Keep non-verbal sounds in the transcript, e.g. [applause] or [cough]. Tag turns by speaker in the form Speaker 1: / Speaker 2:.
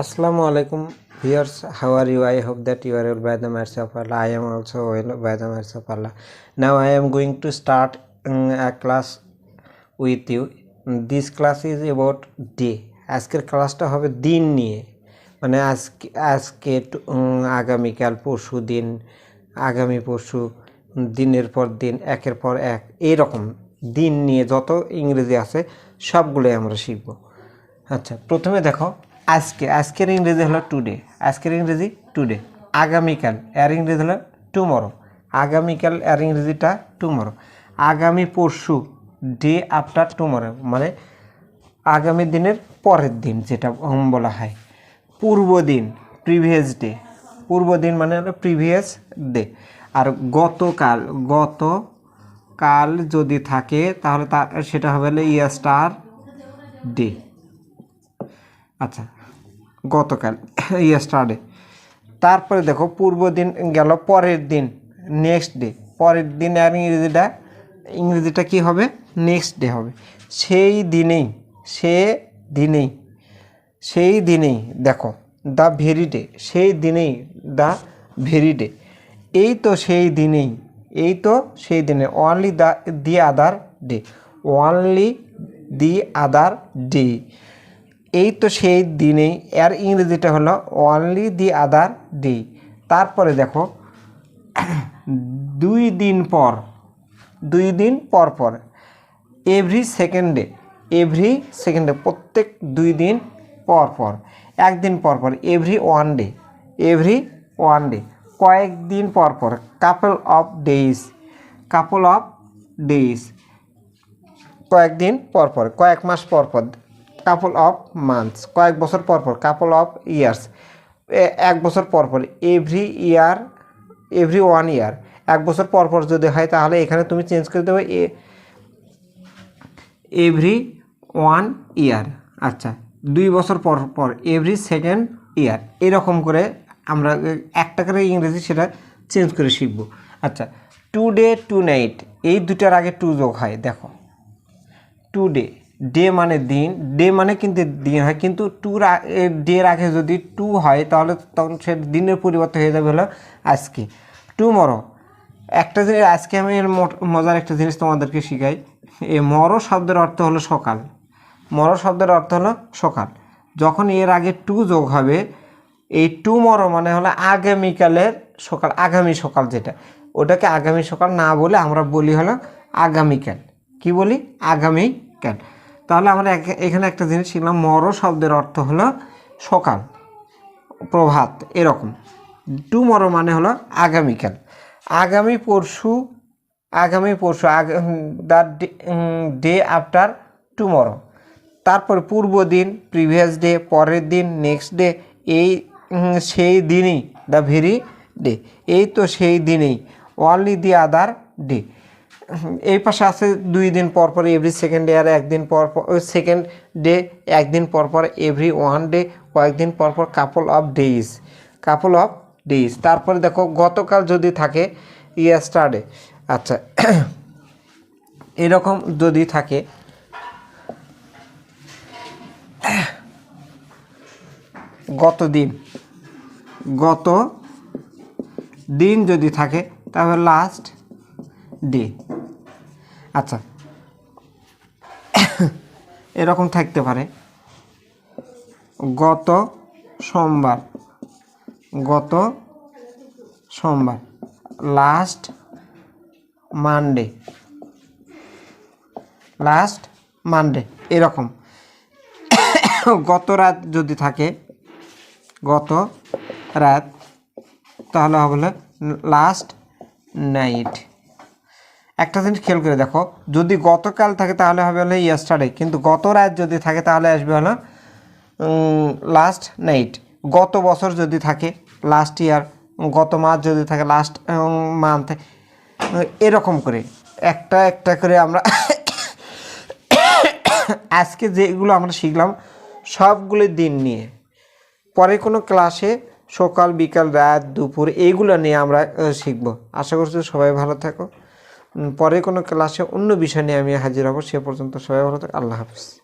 Speaker 1: আসসালামু আলাইকুম viewers how are you I hope that you are well by the mercy of Allah I am also well by the mercy of Allah now I am going to start a class with you this class is about day আজকের ক্লাসটা হবে দিন নিয়ে মানে আজকে আজকে আগামীকাল পরশু দিন আগামী পরশু দিনের পর দিন, একের পর এক, এরকম দিন নিয়ে যত ইংরেজি আছে, সবগুলোই আমরা শিখব। আচ্ছা প্রথমে দেখো আজকে, আজকের ইংরেজি হলো টুডে আজকের ইংরেজি টুডে আগামীকাল, এর ইংরেজি হলো টুমরো আগামীকাল, এর ইংরেজিটা টুমরো আগামী পরশু ডে আফটার টুমরো মানে আগামী দিনের পরের দিন যেটা বলা হয়। পূর্ব দিন প্রিভিয়াস ডে পূর্ব দিন মানে হলো প্রিভিয়াস ডে আর গতকাল গত কাল যদি থাকে তাহলে তার, সেটা হবে হলো ইয়াস্টার ডে আচ্ছা গতকাল ইয়েস্টারডে তারপরে দেখো, পূর্ব দিন গেল, পরের দিন নেক্সট ডে পরের দিন আর ইংরেজিটা ইংরেজিটা কি হবে? নেক্সট ডে হবে। সেই দিনেই, সে দিনেই, সেই দিনেই দেখো দ্য ভেরি ডে সেই দিনেই দ্য ভেরি ডে এই তো সেই দিনেই, এই তো সেই দিনে only the the other day only the other day এই তো সেই দিনে এর ইংরেজিটা হলো অনলি দি আদার ডে তারপরে দেখো, দুই দিন পর, দুই দিন পর পর এভরি সেকেন্ডে এভরি সেকেন্ডে প্রত্যেক দুই দিন পর পর, একদিন পর পর every one day every one day কয়েকদিন পর পর couple of days couple of days কয়েকদিন পর পর, কয়েক মাস পর পর কাপল অফ মান্থস কয়েক বছর পর পর কাপল অফ ইয়ার্স এক বছর পর পর every year every one year এক বছর পর পর যদি হয় তাহলে এখানে তুমি চেঞ্জ করে দেবে এভরি ওয়ান ইয়ার আচ্ছা দুই বছর পর পর এভরি সেকেন্ড ইয়ার এরকম করে আমরা একটা করে ইংরেজি সেটা চেঞ্জ করে শিখব আচ্ছা টু ডে টু নাইট এই দুটার আগে টু যোগ হয়, দেখো টু ডে ডে মানে দিন ডে মানে কিন্তু দিন হয়। কিন্তু টুর ডের আগে যদি টু হয়, তাহলে তখন সে দিনের পরিবর্তে হয়ে যাবে হলো আজকে। টুমরো একটা জিনিস, আজকে আমি এর মজার একটা জিনিস তোমাদেরকে শিখাই। এ মরো শব্দের অর্থ হলো সকাল। মরো শব্দের অর্থ হলো সকাল। যখন এর আগে টু যোগ হবে, এই টু মরো মানে হলো আগামীকালের সকাল, আগামী সকাল যেটা। ওটাকে আগামী সকাল না বলে আমরা বলি হলো আগামীকাল। কি বলি? আগামীকাল। তাহলে আমরা এখানে একটা জিনিস শিখলাম, মরো শব্দের অর্থ হলো সকাল, প্রভাত, এরকম। টুমরো মানে হলো আগামীকাল আগামী পরশু আগামী পরশু দ্য ডে আফটার টুমরো তারপর পূর্ব দিন প্রিভিয়াস ডে পরের দিন নেক্সট ডে এই সেই দিনই দ্য ভেরি ডে এই তো সেই দিনেই অনলি দি আদার ডে এই পাশে আছে দুই দিন পর পর এভরি সেকেন্ড ডে আর একদিন পর পর সেকেন্ড ডে একদিন পর পর এভরি ওয়ান ডে কয়েকদিন পর পর couple of days couple of days তারপরে দেখো, গতকাল যদি থাকে ইয়াস্টারডে আচ্ছা [clears throat] এরকম যদি থাকে, [clears throat] গত দিন গত দিন যদি থাকে, তাহলে লাস্ট ডে আচ্ছা। এরকম থাকতে পারে। গত সোমবার গত সোমবার লাস্ট মানডে লাস্ট মানডে এরকম। গত রাত যদি থাকে, গত রাত, তাহলে হবে লাস্ট নাইট একটা জিনিস খেয়াল করে দেখো, যদি গতকাল থাকে তাহলে হবে হলো ইয়েস্টারডে কিন্তু গত রাত যদি থাকে তাহলে আসবে হলো লাস্ট নাইট গত বছর যদি থাকে লাস্ট ইয়ার গত মাস যদি থাকে লাস্ট মান্থ এরকম করে। একটা একটা করে আমরা আজকে যেগুলো আমরা শিখলাম, সবগুলো দিন নিয়ে। পরে কোনো ক্লাসে সকাল, বিকাল, রাত, দুপুর এইগুলো নিয়ে আমরা শিখব। আশা করছি সবাই ভালো থাকো। পরে কোনো ক্লাসে অন্য বিষয় নিয়ে আমি হাজির হব, সে পর্যন্ত সবাই ভালো থাকে, আল্লাহ হাফিজ।